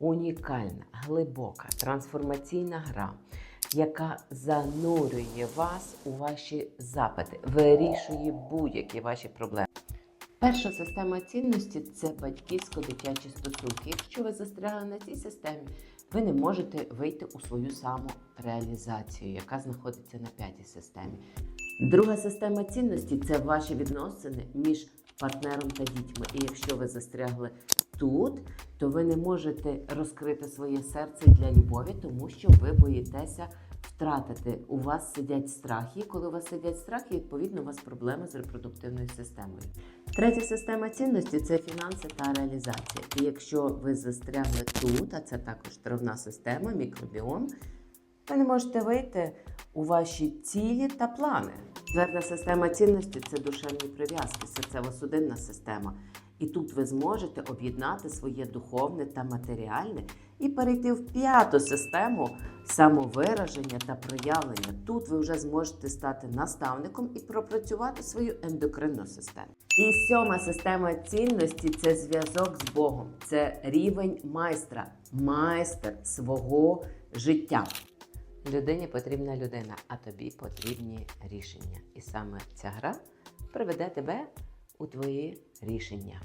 унікальна, глибока, трансформаційна гра, яка занурює вас у ваші запити, вирішує будь-які ваші проблеми. Перша система цінності це батьківсько-дитячі стосунки. Якщо ви застрягли на цій системі, ви не можете вийти у свою самореалізацію, яка знаходиться на п'ятій системі. Друга система цінності це ваші відносини між партнером та дітьми. І якщо ви застрягли тут, то ви не можете розкрити своє серце для любові, тому що ви боїтеся втратити. У вас сидять страхи. Коли у вас сидять страхи, відповідно, у вас проблеми з репродуктивною системою. Третя система цінності це фінанси та реалізація. І якщо ви застрягли тут, а це також травна система, мікробіом, ви не можете вийти у ваші цілі та плани. Четверта система цінності це душевні прив'язки, серцево-судинна система. І тут ви зможете об'єднати своє духовне та матеріальне і перейти в п'яту систему самовираження та проявлення. Тут ви вже зможете стати наставником і пропрацювати свою ендокринну систему. І сьома система цінності це зв'язок з Богом. Це рівень майстра, майстер свого життя. Людині потрібна людина, а тобі потрібні рішення. І саме ця гра приведе тебе у твої рішення.